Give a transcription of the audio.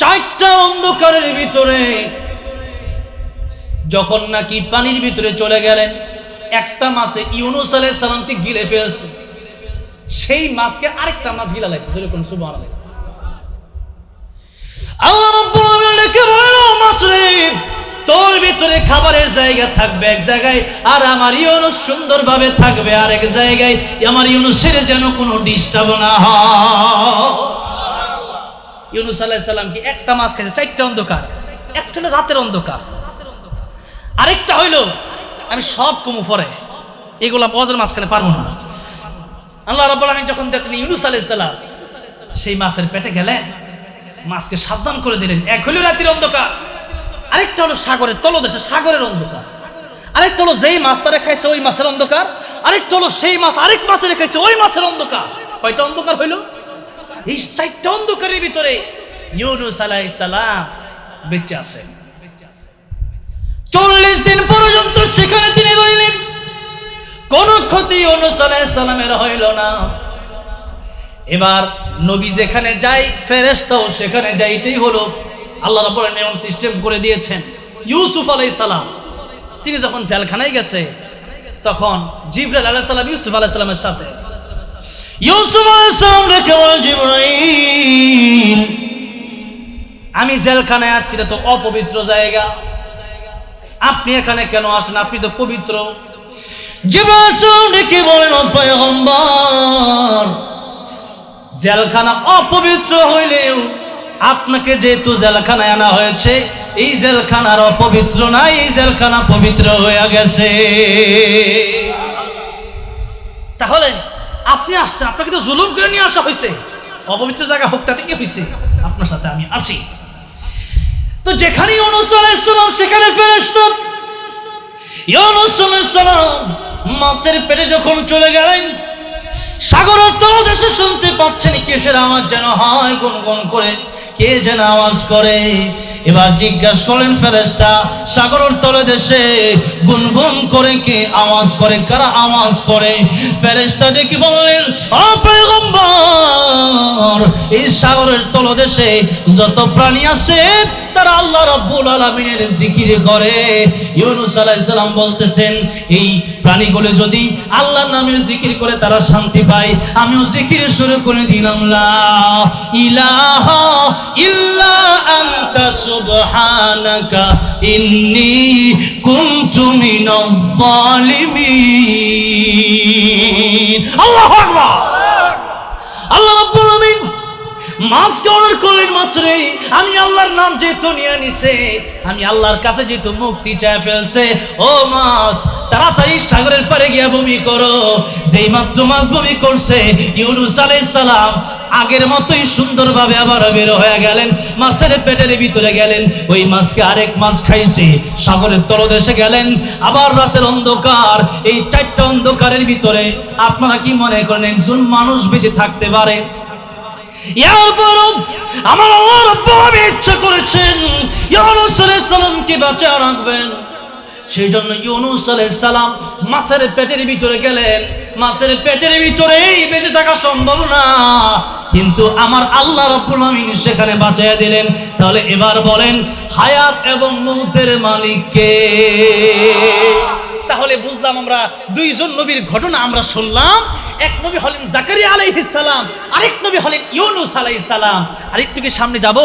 চারটা অন্ধকারের ভিতরে যখন নাকি পানির ভিতরে চলে গেলেন, একটা মাছে ইউনুস আলাইহিস সালামকে গিলে ফেলছে। সেই মাছকে আরেকটা মাছ গিলা লাগছে যেরকম সুবহানাল্লাহ। আল্লাহ বলেন তোর ভিতরে খাবারের জায়গা থাকবে এক জায়গায়, আর আমার ইউনুস সুন্দরভাবে থাকবে আর এক জায়গায়। আমার ইউনুসের যেন কোনো ডিস্টার্ব না হয়। ইউনুস আলাইহিস সালাম কি একটা মাছ খাইছে? চারটা অন্ধকার। একটা হলো রাতের অন্ধকার। আরেকটা হইল, আমি সব কমু পরে। এগুলা বজের মাঝখানে পারব না। আল্লাহ রাব্বুল আলামিন যখন দেখলেন ইউনুস আলাইহিস সালাম, সেই মাছের পেটে গেলেন, মাছকে সাবধান করে দিলেন। এক হইল রাতের অন্ধকার। আরেকটা হলো সাগরের তলদেশে সাগরের অন্ধকার। আরেকটা হলো যেই মাছ তারা খাইছে ওই মাছের অন্ধকার। আরেকটা হলো সেই মাছ আরেক মাছের খাইছে ওই মাছের অন্ধকার। কয়টা অন্ধকার হইল? এই চারটা অন্ধকারের ভিতরে ইউনুস আলাইহিস সালাম বেঁচে আছেন। চল্লিশ দিন পর্যন্ত সেখানে তিনি রইলেন। কোন ক্ষতি ইউনুস আলাইহিস সালামের হইল না। এবার নবী যেখানে যাই ফেরেশতাও সেখানে যাই এটাই হলো আল্লাহ রাব্বুল আলামিন সিস্টেম করে দিয়েছেন। ইউসুফ আলাইহিস সালাম, তিনি যখন জেলখানায় গেছে, তখন জিবরাইল আলাইহিস সালাম ইউসুফ আলাইহিস সালামের সাথে, ইউসুফ আলাইহিস সালাম রেখে জিবরাইল, আমি জেলখানায় আসছি তো অপবিত্র জায়গা। আপনি এখানে কেন আসলেন? আপনি তো পবিত্র। রেখে বলেন জেলখানা অপবিত্র হইলেও আপনাকে যেহেতু জেলখানায় আনা হয়েছে, এই জেলখানার অপবিত্র না এই জেলখানা পবিত্র হয়ে গেছে। তাহলে আপনি আসছেন, আপনাকে তো জুলুম করে নিয়ে আসা হয়েছে। অপবিত্র জায়গা হোক, তাতে কি হয়েছে? আপনার সাথে আমি আছি। তো যেখানেই অনুসালাম সেখানে ফেরেস্ত মাছের পেটে যখন চলে গেলেন, সাগরের তলদেশে শুনতে পাচ্ছেন, কিসের আওয়াজ যেন হয় গুন গুন করে। কে যেন আওয়াজ করে? এবার জিজ্ঞাসা করলেন ফেরেস্তা সাগরের তলে দেশে গুনগুন করে কে আওয়াজ করে, কারা আওয়াজ করে? ফেরেস্তা দেখি বললেন, "ও পয়গম্বর, এই সাগরের তলদেশে যত প্রাণী আছে তারা আল্লাহ রাব্বুল আলামিনের জিকির করে। ইউনুস আলাইহিস সালাম বলতেছেন, এই প্রাণীগুলো যদি আল্লাহর নামের জিকির করে তারা শান্তি পায়। আমিও জিকির শুরু করে দিলাম। ইলাহা ইল্লা সুবহানাকা ইন্নী কুনতু মিনাল জালিমিন আল্লাহু আকবার। আল্লাহ আলামিন মাছকে অর্ডার করলেন মাছ রে আমি আল্লাহর নাম যেহেতু নিয়ে নিছে, আমি আল্লাহর কাছে যেহেতু মুক্তি চায় ফেলছে। ও মাছ, তাড়াতাড়ি সাগরের পারে গিয়া বমি করো। যেই মাত্র মাছ বমি করছে, ইউনুস আলাইহিস সালাম আগের মতোই সুন্দরভাবে আবার বের হয়ে গেলেন, মাছের পেটের ভিতরে গেলেন। ওই মাছকে আরেক মাছ খাইছে, সাগরের তলদেশে গেলেন। আবার রাতের অন্ধকার, এই চারটা অন্ধকারের ভিতরে আপনারা কি মনে করেন, একজন মানুষ বেঁচে থাকতে পারে? আমার আল্লাহ রব্বুল ইচ্ছা করেছেন আলাইহিস সালামকে বাঁচিয়ে রাখবেন। সেই জন্য ইউনুস আলাইহিস সালাম মাছের পেটের ভিতরে গেলেন। মাছের পেটের ভিতরেই বেঁচে থাকা সম্ভব না। কিন্তু আমার আল্লাহ রব্বুল আলামিন সেখানে বাঁচিয়ে দিলেন। তাহলে এবার বলেন, হায়াত এবং মৌতের মালিককে। তাহলে বুঝলাম আমরা দুইজন নবীর ঘটনা আমরা শুনলাম। এক নবী হলেন জাকারিয়া আলাইহিস সালাম, আরেক নবী হলেন ইউনুস আলাইহিস সালাম। আরেকটু কি সামনে যাব?